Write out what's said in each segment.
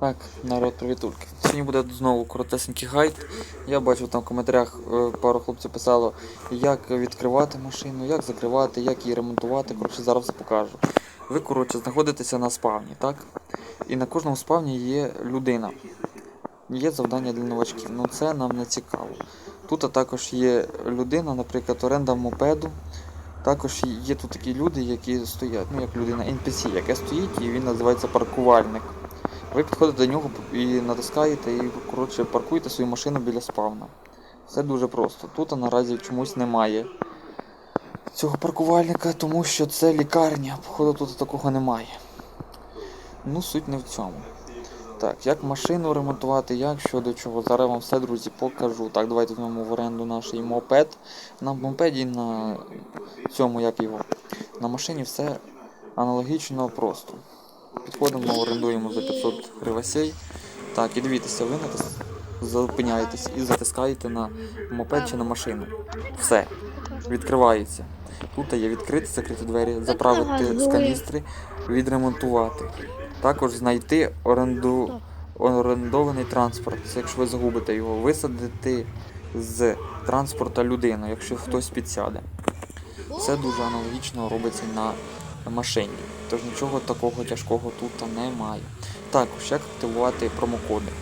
Так, народ привітульки. Сьогодні буде знову коротесенький гайд. Я бачив там в коментарях е, пару хлопців писало, як відкривати машину, як закривати, як її ремонтувати. Коротше, зараз покажу. Ви, коротше, знаходитеся на спавні, так? І на кожному спавні є людина. Є завдання для новачків. Ну це нам не цікаво. Тут також є людина, наприклад, оренда мопеду. Також є тут такі люди, які стоять, ну як людина NPC, яке стоїть, і він називається паркувальник. Ви підходите до нього і натискаєте і коротше паркуєте свою машину біля спавна. Все дуже просто. Тут наразі чомусь немає цього паркувальника, тому що це лікарня. Походу тут такого немає. Ну, суть не в цьому. Так, як машину ремонтувати, як що до чого. Зараз вам все, друзі, покажу. Так, давайте візьмемо в оренду наш мопед. На мопеді на цьому, як його, на машині все аналогічно просто. Підходимо, орендуємо за 500 гривасей. Так, і дивіться, ви натис... зупиняєтесь і затискаєте на мопед чи на машину. Все, відкривається. Тут є відкрити, закрити двері, заправити з каністри, відремонтувати. Також знайти оренду... орендований транспорт, це якщо ви загубите його, висадити з транспорта людину, якщо хтось підсяде. Це дуже аналогічно робиться на машині. Тож нічого такого тяжкого тут немає. Також як активувати промокоди.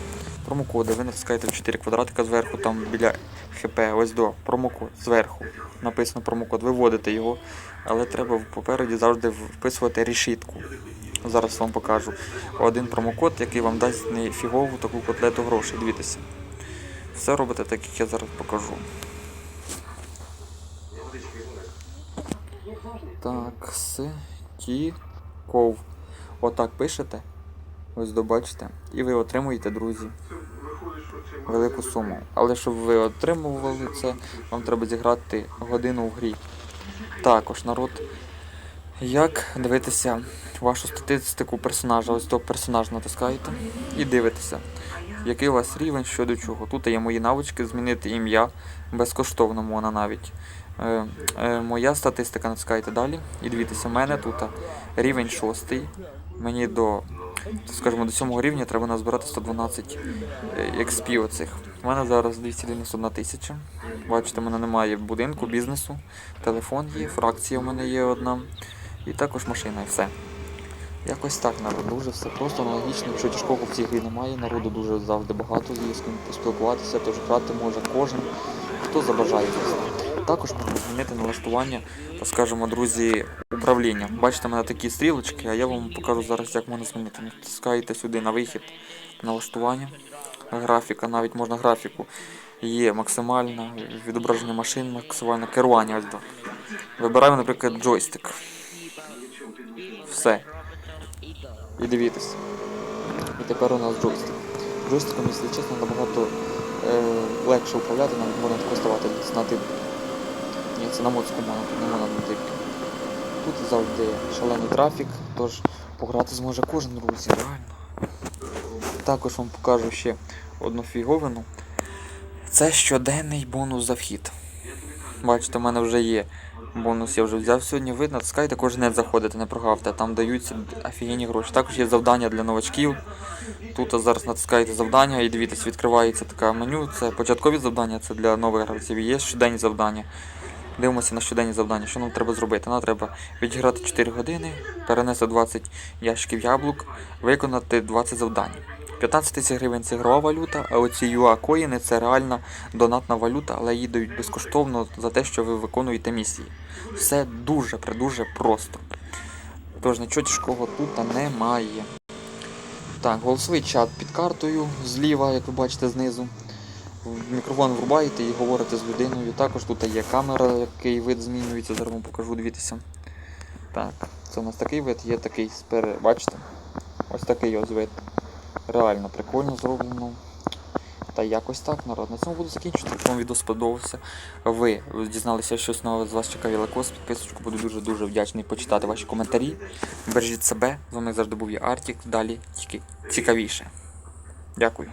Промокоди ви натискаєте в 4 квадратика зверху, там біля ХП, ось до промокод зверху. Написано промокод, ви вводите його, але треба попереді завжди вписувати решітку. Зараз вам покажу. Один промокод, який вам дасть не фігову таку котлету грошей. Дивіться. Все робите так, як я зараз покажу. Так, Стіков. Отак пишете. Ось добачите. І ви отримуєте, друзі, велику суму. Але щоб ви отримували це, вам треба зіграти годину в грі. Також народ. Як дивитися вашу статистику персонажа? Ось того персонаж натискаєте і дивитеся, який у вас рівень що до чого. Тут є мої навички, змінити ім'я безкоштовно можна навіть. Е, е, моя статистика натискаєте далі. І дивіться, в мене тут рівень 6. Мені до, скажімо, до 7 рівня треба назбирати 112 XP оцих. У мене зараз 291 тисяча. Бачите, в мене немає будинку, бізнесу, телефон є, фракція в мене є одна. І також машина, і все. Якось так, народ, дуже все просто аналогічно, нічого тяжкого в цій грі немає, народу дуже завжди багато, є з ким поспілкуватися, тож грати може кожен, хто забажає. Також можна змінити налаштування, так скажемо, друзі, управління. Бачите, в мене такі стрілочки, а я вам покажу зараз, як можна змінити. Натискаєте сюди на вихід налаштування, графіка, навіть можна графіку. Є максимальне відображення машин, максимальне керування. Вибираємо, наприклад, джойстик. Все. І дивіться. І тепер у нас джойстик. Джойстиком, якщо чесно, набагато е, легше управляти, навіть можна користувати на тип. Ні, це на можна, на типі. Тут завжди шалений трафік, тож пограти зможе кожен друзі, реально. Також вам покажу ще одну фіговину. Це щоденний бонус за вхід. Бачите, в мене вже є бонус, я вже взяв сьогодні. Ви натискаєте, кожен день заходите, не прогавте. Там даються офігенні гроші. Також є завдання для новачків. Тут зараз натискаєте завдання і дивіться, відкривається таке меню. Це початкові завдання, це для нових гравців. Є щоденні завдання. Дивимося на щоденні завдання. Що нам треба зробити? Нам треба відіграти 4 години, перенести 20 ящиків яблук, виконати 20 завдань. 15 тисяч гривень це ігрова валюта, а оці UA коїни це реальна донатна валюта, але її дають безкоштовно за те, що ви виконуєте місії. Все дуже дуже просто. Тож нічого тяжкого тут немає. Так, голосовий чат під картою зліва, як ви бачите знизу. В Мікрофон врубаєте і говорите з людиною. Також тут є камера, який вид змінюється, зараз вам покажу, дивіться. Так, це у нас такий вид, є такий спере, бачите? Ось такий ось вид. Реально прикольно зроблено. Та якось так, народ. На цьому буду закінчувати. Якщо вам відео сподобався, ви дізналися щось нове, з вас чекає лайкос, підписочку, буду дуже-дуже вдячний почитати ваші коментарі. Бережіть себе, з вами завжди був я Артік, далі тільки цікавіше. Дякую.